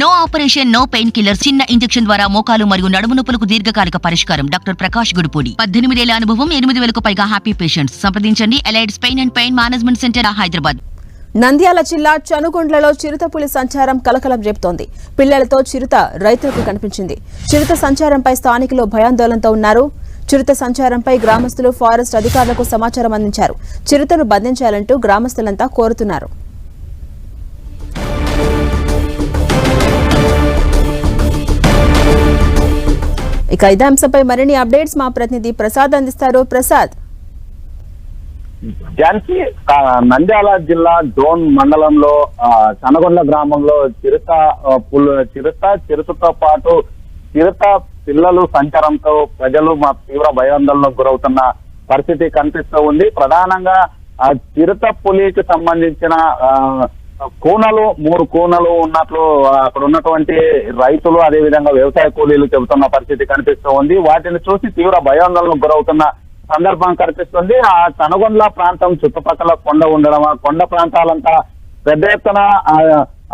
No operation no pain killer చిన్న injection ద్వారా మోకాలు మరియు నడుము నొప్పులకు దీర్ఘకాలిక పరిష్కారం. డాక్టర్ ప్రకాష్ గుడిపూడి. పద్దెనిమిదేళ్ళ అనుభవం ఎనిమిది వేలకు పైగా హ్యాపీ పేషెంట్స్ సంప్రదించండి. Allied's pain and pain management centre Hyderabad. Nandyal జిల్లా చనుగొండ్లలో చిరుతపులి సంచారం కలకలం రేపుతోంది. పిల్లలతో చిరుత రైతులకు కనిపించింది. చిరుత సంచారంపై స్థానికులు భయాందోళనతో ఉన్నారు. చిరుత సంచారంపై గ్రామస్తులు ఫారెస్ట్ అధికారులకు సమాచారం అందించారు. చిరుతను బంధించాలంటూ గ్రామస్తులంతా కోరుతున్నారు. ఇక ఇదే అంశంపై మరిన్ని అప్డేట్స్ మా ప్రతినిధి ప్రసాద్ అందిస్తారు. ప్రసాద్. ఝాన్సీ నంద్యాల జిల్లా డోన్ మండలంలో ఆ, చనగొండ గ్రామంలో చిరుత ఆ, పుల్ చిరుత చిరుతతో పాటు చిరుత పిల్లలు సంచారంతో ప్రజలు మా తీవ్ర భయాందోళనకు గురవుతున్న పరిస్థితి కనిపిస్తూ ఉంది. ప్రధానంగా ఆ చిరుత పులికి సంబంధించిన ఆ, కూనలు మూడు కూనలు ఉన్నట్లు అక్కడ ఉన్నటువంటి రైతులు అదే విధంగా వ్యవసాయ కూలీలు చెబుతున్న పరిస్థితి కనిపిస్తూ ఉంది. వాటిని చూసి తీవ్ర భయాందోళనకు గురవుతున్న సందర్భం కనిపిస్తుంది. ఆ తనగొండ్ల ప్రాంతం చుట్టుపక్కల కొండ ఉండడం ఆ కొండ ప్రాంతాలంతా పెద్ద ఎత్తున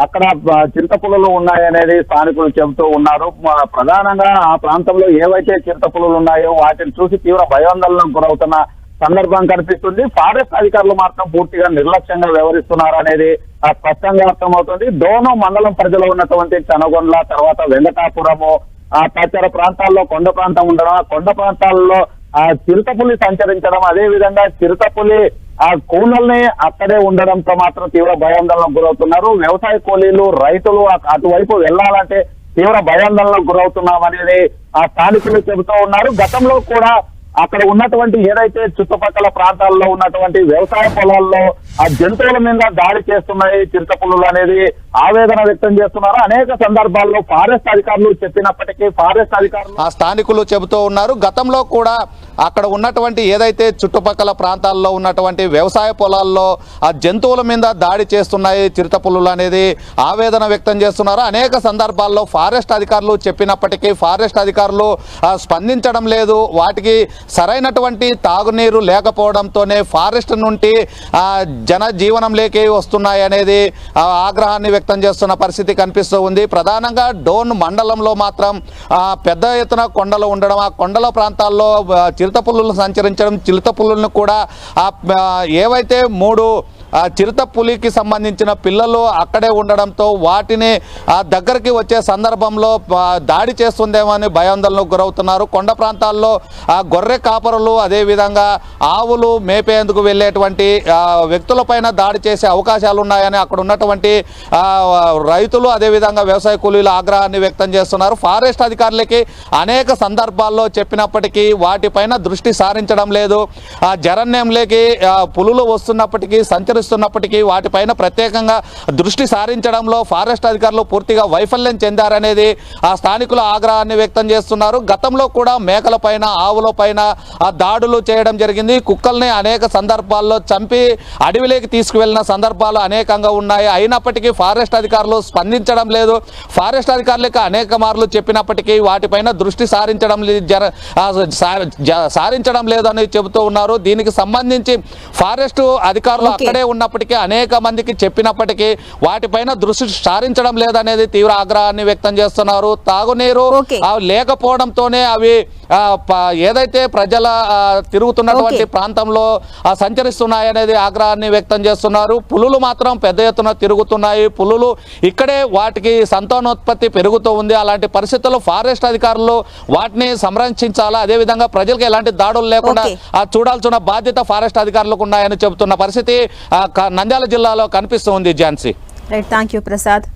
అక్కడ ఆ, చింతపులులు ఉన్నాయనేది స్థానికులు చెబుతూ ఉన్నారు. ప్రధానంగా ఆ ప్రాంతంలో ఏవైతే చింతపులులు ఉన్నాయో వాటిని చూసి తీవ్ర భయాందోళనకు గురవుతున్న సందర్భం కనిపిస్తుంది. ఫారెస్ట్ అధికారులు మాత్రం పూర్తిగా నిర్లక్ష్యంగా వ్యవహరిస్తున్నారు అనేది ఆ, స్పష్టంగా అర్థమవుతుంది. డోను మండలం ప్రజలు ఉన్నటువంటి చనగొండ్ల తర్వాత వెంకటాపురము ఆ తదితర ప్రాంతాల్లో కొండ ప్రాంతం ఉండడం ఆ కొండ ప్రాంతాల్లో ఆ చిరుతపులి సంచరించడం అదే విధంగా చిరుతపులి ఆ కూనల్ని అక్కడే ఉండడంతో మాత్రం తీవ్ర భయాందోళనకు గురవుతున్నారు. వ్యవసాయ కూలీలు రైతులు అటువైపు వెళ్ళాలంటే తీవ్ర భయాందోళనకు గురవుతున్నాం అనేది ఆ స్థానికులు చెబుతూ ఉన్నారు. గతంలో కూడా అక్కడ ఉన్నటువంటి ఏదైతే చుట్టుపక్కల ప్రాంతాల్లో ఉన్నటువంటి వ్యవసాయ పొలాల్లో ఆ జంతువుల మీద దాడి చేస్తున్నాయి చిరుతపుల్లులు అనేది ఆవేదన వ్యక్తం చేస్తున్నారు. అనేక సందర్భాల్లో ఫారెస్ట్ అధికారులు చెప్పినప్పటికీ ఫారెస్ట్ అధికారులు ఆ స్థానికులు చెబుతూ ఉన్నారు. గతంలో కూడా అక్కడ ఉన్నటువంటి ఏదైతే చుట్టుపక్కల ప్రాంతాల్లో ఉన్నటువంటి వ్యవసాయ పొలాల్లో ఆ జంతువుల మీద దాడి చేస్తున్నాయి చిరుతపుల్లులు అనేది ఆవేదన వ్యక్తం చేస్తున్నారు. అనేక సందర్భాల్లో ఫారెస్ట్ అధికారులు చెప్పినప్పటికీ ఫారెస్ట్ అధికారులు స్పందించడం లేదు. వాటికి సరైనటువంటి తాగునీరు లేకపోవడంతోనే ఫారెస్ట్ నుండి జనజీవనం లేకే వస్తున్నాయి అనేది ఆగ్రహాన్ని వ్యక్తం చేస్తున్న పరిస్థితి కనిపిస్తూ ఉంది. ప్రధానంగా డోన్ మండలంలో మాత్రం పెద్ద ఎత్తున కొండలు ఉండడం ఆ కొండల ప్రాంతాల్లో ఆ, చిరుతపుల్లులు సంచరించడం చిరుతపుల్లులను కూడా ఏవైతే మూడు చిరుత పులికి సంబంధించిన పిల్లలు అక్కడే ఉండడంతో వాటిని ఆ దగ్గరికి వచ్చే సందర్భంలో దాడి చేస్తుందేమో అని భయాందోళనకు గురవుతున్నారు. కొండ ప్రాంతాల్లో ఆ గొర్రె కాపరులు అదేవిధంగా ఆవులు మేపేందుకు వెళ్ళేటువంటి వ్యక్తులపైన దాడి చేసే అవకాశాలు ఉన్నాయని అక్కడ ఉన్నటువంటి రైతులు అదేవిధంగా వ్యవసాయ కూలీలు ఆగ్రహాన్ని వ్యక్తం చేస్తున్నారు. ఫారెస్ట్ అధికారులకి అనేక సందర్భాల్లో చెప్పినప్పటికీ వాటిపైన దృష్టి సారించడం లేదు. ఆ జరణ్యంలోకి పులులు వస్తున్నప్పటికీ సంచరిస్తున్నప్పటికీ వాటిపైన ప్రత్యేకంగా దృష్టి సారించడంలో ఫారెస్ట్ అధికారులు పూర్తిగా వైఫల్యం చెందారనేది ఆ స్థానికుల ఆగ్రహాన్ని వ్యక్తం చేస్తున్నారు. గతంలో కూడా మేకలపైన ఆవులపైన ఆ దాడులు చేయడం జరిగింది. కుక్కల్ని అనేక సందర్భాల్లో చంపి అడవిలోకి తీసుకువెళ్ళిన సందర్భాలు అనేకంగా ఉన్నాయి. అయినప్పటికీ ఫారెస్ట్ అధికారులు స్పందించడం లేదు. ఫారెస్ట్ అధికారులకు అనేక మార్లు చెప్పినప్పటికీ వాటిపైన దృష్టి సారించడం సారించడం లేదని చెబుతూ ఉన్నారు. దీనికి సంబంధించి ఫారెస్ట్ అధికారులు. అక్కడే ఉన్నప్పటికీ అనేక మందికి చెప్పినప్పటికీ వాటిపైన దృష్టి సారించడం లేదనేది తీవ్ర ఆగ్రహాన్ని వ్యక్తం చేస్తున్నారు. తాగునీరు లేకపోవడంతోనే అవి ఏదైతే ప్రజల తిరుగుతున్నటువంటి. ప్రాంతంలో ఆ, సంచరిస్తున్నాయనేది ఆగ్రహాన్ని వ్యక్తం చేస్తున్నారు. పులులు మాత్రం పెద్ద ఎత్తున తిరుగుతున్నాయి. పులులు ఇక్కడే వాటికి సంతానోత్పత్తి పెరుగుతూ ఉంది. అలాంటి పరిస్థితుల్లో ఫారెస్ట్ అధికారులు వాటిని సంరక్షించాలా? అదేవిధంగా ప్రజలకు ఎలాంటి దాడులు లేకుండా చూడాల్సిన బాధ్యత ఫారెస్ట్ అధికారులకు ఉన్నాయని చెబుతున్న పరిస్థితి నంద్యాల జిల్లాలో కనిపిస్తూ ఉంది Jhansi. Right thank you Prasad